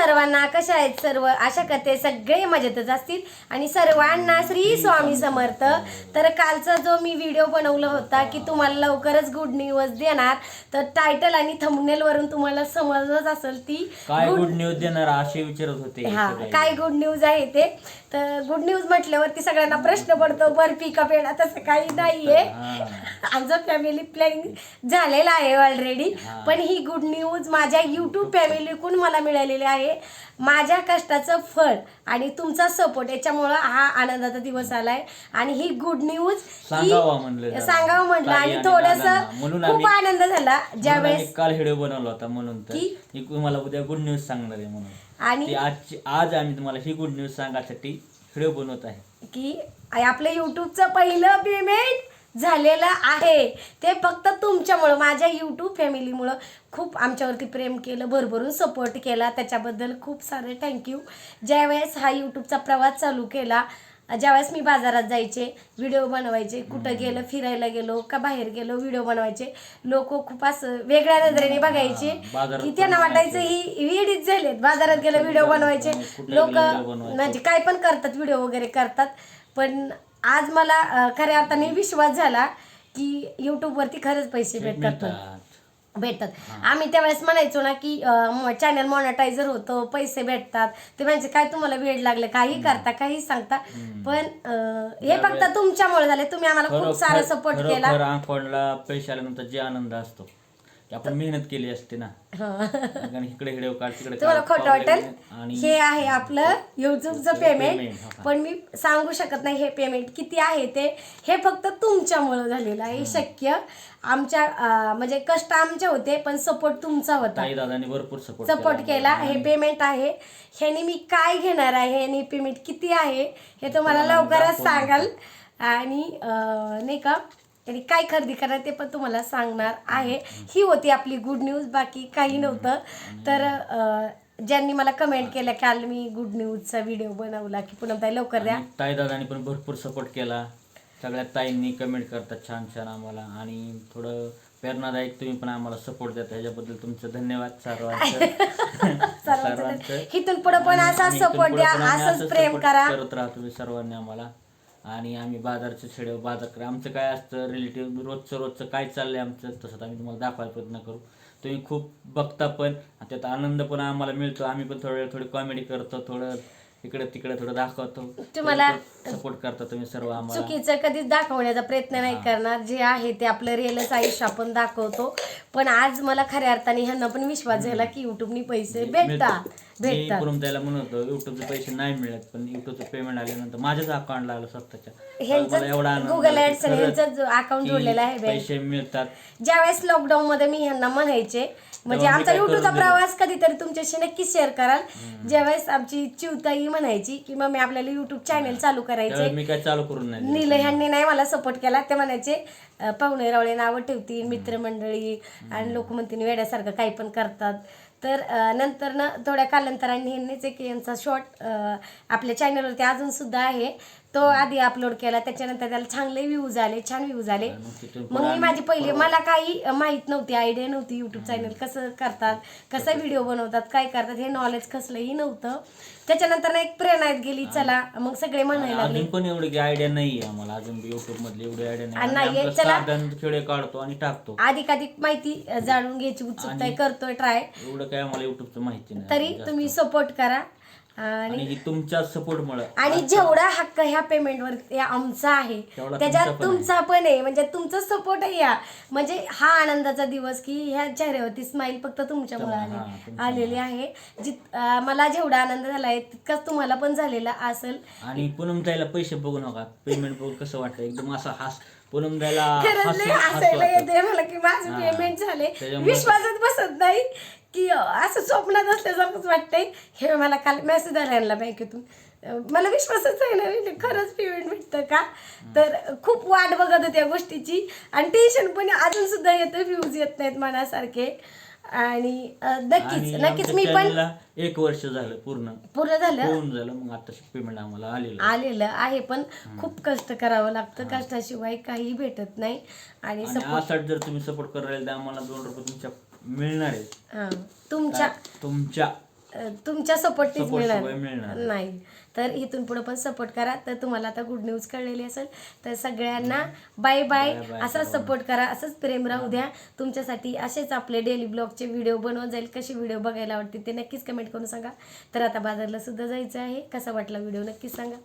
सर्वांना कशा आहेत सर्व? आशा करते सगळे मजेतच असतील. आणि सर्वांना श्री स्वामी समर्थ. तर कालचा जो मी व्हिडिओ बनवला होता की तुम्हाला लवकरच गुड न्यूज देणार. तर टायटल आणि thumbnail वरून तुम्हाला समजलंच असेल ती. काय गुड न्यूज देणार असे विचारत होते हा सगळे. काय गुड न्यूज आहे ते? तर गुड न्यूज म्हटल्यावरती सगळ्यांना प्रश्न पडतो बर्फी का पेढा तसं काही नाहीये. हा. आमचं फॅमिली प्लॅनिंग झालेलं आहे ऑलरेडी. पण ही गुड न्यूज माझ्या युट्यूब फॅमिलीकडून मला मिळालेली आहे. माझ्या कष्टाचं फळ आणि तुमचा सपोर्ट याच्यामुळं हा आनंदाचा दिवस आलाय आणि ही गुड न्यूज सांगावं म्हणलं जरा. सांगावं म्हटलं ताई आणि आणि थोडस. म्हणून खूप आम्ही- आनंद झाला म्हणून ज्यावेळेस आम्ही काल व्हिडिओ बनवला होता म्हणून तर की? मी तुम्हाला उद्या गुड न्यूज सांगणार आहे म्हणून आणि ती आज आम्ही तुम्हाला ही गुड न्यूज सांगण्यासाठी व्हिडिओ बनवत आहे की आपलं युट्यूबचं पहिलं पेमेंट झालेलं आहे. ते फक्त तुमच्यामुळं माझ्या यूट्यूब फॅमिलीमुळं खूप आमच्यावरती प्रेम केलं भरभरून सपोर्ट केला. त्याच्याबद्दल खूप सारे थँक्यू ज्यावेळेस हा यूट्यूबचा प्रवास चालू केला ज्यावेळेस मी बाजारात जायचे व्हिडिओ बनवायचे कुठं गेलं फिरायला गेलो का बाहेर गेलो व्हिडिओ बनवायचे लोक खूप असं वेगळ्या नजरेने बघायचे की त्यांना वाटायचं. ही वेडीच झालेत. बाजारात गेलं व्हिडिओ बनवायचे. लोक. म्हणजे काय पण करतात व्हिडिओ वगैरे करतात. पण आज मला अं, खऱ्या अर्थाने विश्वास झाला की युट्यूबवरती खरंच पैसे भेटतात. भेटतात. आम्ही त्यावेळेस म्हणायचो ना की चॅनल मॉनिटायझर होतो पैसे भेटतात. ते म्हणजे काय तुम्हाला वेळ लागले काही करता काही सांगता. पण अं, हे फक्त तुमच्यामुळे झाले. तुम्ही आम्हाला खूप सारा सपोर्ट केला. खरोखर पैसे आल्यानंतर जे आनंद असतो. आपण मेहनत केली असते ना. कारण इकडे हिडिओ काढ तिकडे तुम्हाला खोटं वाटेल? आणि हे आहे आपलं युट्यूबचं पेमेंट हा. पण मी सांगू शकत नाही हे पेमेंट किती आहे ते. हे फक्त तुमच्यामुळं झालेलं आहे शक्य. आमच्या अं, म्हणजे कष्ट आमचे होते पण सपोर्ट तुमचा होता. ताई दादांनी भरपूर सपोर्ट सपोर्ट केला. हे पेमेंट आहे. ह्याने मी काय घेणार आहे? ह्याने पेमेंट किती आहे? हे तुम्हाला लवकरच सांगाल. आणि अं, नाही का? आणि काय खरेदी करणार ते पण तुम्हाला सांगणार आहे. ही होती आपली गुड न्यूज बाकी काही नव्हतं. तर ज्यांनी मला कमेंट केलं काल मी गुड न्यूजचा व्हिडिओ बनवला की पुन्हा ताई लवकर द्या. ताई दादानी पण भरपूर सपोर्ट केला. सगळ्या ताईंनी कमेंट करतात छान छान आम्हाला. आणि थोडं प्रेरणादायक तुम्ही पण आम्हाला सपोर्ट देता. ह्याच्याबद्दल तुमचं धन्यवाद सर्वांचं. सर्वांचं. इथून पुढे पण असा सपोर्ट द्या असंच प्रेम करा. करत राहा तुम्ही सर्वांनी आम्हाला. आणि आम्ही बाजारचे छेडे बाजार करा आमचं काय असतं रिलेटिव्ह रोजचं रोजचं काय चाललंय आमचं तसं आम्ही तुम्हाला दाखवायला प्रयत्न करू. तुम्ही खूप बघता पण त्यात आनंद पण आम्हाला मिळतो. आम्ही पण थोडं थोडी कॉमेडी करतो थोडं इकडे तिकडे थोडं दाखवतो. तुम्हाला सपोर्ट करता तुम्ही सर्व आम्हाला. चुकीचं कधीच दाखवण्याचा प्रयत्न नाही करणार. जे आहे ते आपलं रिअलच आयुष्य आपण दाखवतो. पण आज मला खऱ्या अर्थाने ह्यांना पण विश्वास झाला की युट्यूबनी पैसे भेटतात. मी भेटतात. म्हणत होतो युट्यूबचे पैसे नाही मिळत पण युट्यूबचं पेमेंट आल्यानंतर माझ्याच अकाउंटला आलं स्वतःच्या. मला एवढा आनंद गुगल झाला ऍड्स खरंच अकाउंट की जोडलेलं आहे बँक पैसे मिळतात. ज्यावेळेस लॉकडाऊन मध्ये मी ह्यांना म्हणायचे म्हणजे तेव्हा मी आमचा काय करून युट्यूबचा दिलं? प्रवास कधीतरी तुमच्याशी नक्की शेअर कराल. ज्यावेळेस आमची चिवताई म्हणायची की मग मी आपल्याला युट्यूब चॅनल चालू करायचे मी काय चालू करून नाही दिलं. नील ह्यांनी नाही मला सपोर्ट केला. ते म्हणायचे अं, पाहुणे रावळे नावं ठेवतील मित्रमंडळी आणि लोक म्हणतील वेड्यासारखं काही पण करतात. तर नंतर ना थोड्या कालांतराने ह्यांनीच एक यांचा शॉर्ट आपल्या चॅनलवरती अजून सुद्धा आहे. तो आधी अपलोड केला त्याच्यानंतर त्याला चांगले व्ह्यूज आले छान व्ह्यूज आले. मग मी माझी पहिली मला काही माहीत नव्हती आयडिया नव्हती युट्यूब चॅनल कसं करतात कसा व्हिडिओ बनवतात काय करतात हे नॉलेज कसलंही नव्हतं. त्याच्यानंतर ना एक प्रेरणा गेली चला मग सगळे म्हणायला लागले. अजून पण एवढी आयडिया नाहीये आम्हाला अजून युट्यूब मधली एवढी आयडिया आणि नाही चला. खेळे काढतो आणि टाकतो. अधिकाधिक माहिती अ, जाणून घ्यायची उत्सुकता आहे, करतोय ट्राय एवढं काय आम्हाला युट्यूबचं माहिती नाही. तरी जास्त. तुम्ही सपोर्ट करा. आणि आणि ही तुमच्या सपोर्ट मुळे. आणि जेवढा हक्क ह्या पेमेंटवर आमचा आहे तेवढा त्याच्यात तुमचा पण आहे. तुमचा पण आहे. म्हणजे तुमचा सपोर्ट आहे या. म्हणजे हा आनंदाचा दिवस की ह्या चेहऱ्यावरती स्माईल फक्त तुमच्यामुळे हा, आली तुमच्यामुळे. आलेली आहे. जित अ, मला जेवढा आनंद झाला आहे तितकाच तुम्हाला पण झालेला असेल. आणि पूनम ताईला पैसे बघू नका. पेमेंट बघून कसं वाटतं एकदम असं हास पूनम हसू हसायला. येते मला की माझे. पेमेंट झाले विश्वासच बसत नाही की असं स्वप्नात असल्यासारखंच वाटतंय. हे मला काल मेसेज आला यांना बँकेतून. मला विश्वासच आहे ना खरंच पेमेंट भेटतं का? तर खूप वाट बघत होत्या गोष्टीची. आणि टेन्शन पण अजून सुद्धा येतं व्ह्यूज येत नाहीत मनासारखे. आणि अं, नक्कीच आणि नक्कीच आमच्या मी पण channel ला एक वर्ष झालं पूर्ण. पूर्ण झालं? होऊन झालं मग आता पेमेंट आम्हाला आलेलं. आलेलं आहे पण खूप कष्ट करावं लागतं. कष्टाशिवाय काही भेटत नाही. आणि आणि जर तुम्ही सपोर्ट करायला तर आम्हाला दोन रुपये तुमच्या मिळणार आहेत. हां, तुमच्या तुमच्या तुमच्या Support शिवाय मिळणार. मिळणार. नाही. तर इथून पुढे पण सपोर्ट करा. तर तुम्हाला आता गुड न्यूज कळलेली असेल. तर सगळ्यांना बाय बाय Bye bye असाच सर्वांना. सपोर्ट करा. असंच प्रेम राहू द्या. तुमच्यासाठी असेच आपले डेली ब्लॉगचे व्हिडिओ बनवत जाईल. कसे व्हिडिओ बघायला आवडतील ते नक्कीच कमेंट करून सांगा. तर आता बाजारला सुद्धा जायचं आहे. कसा वाटला व्हिडिओ नक्कीच सांगा.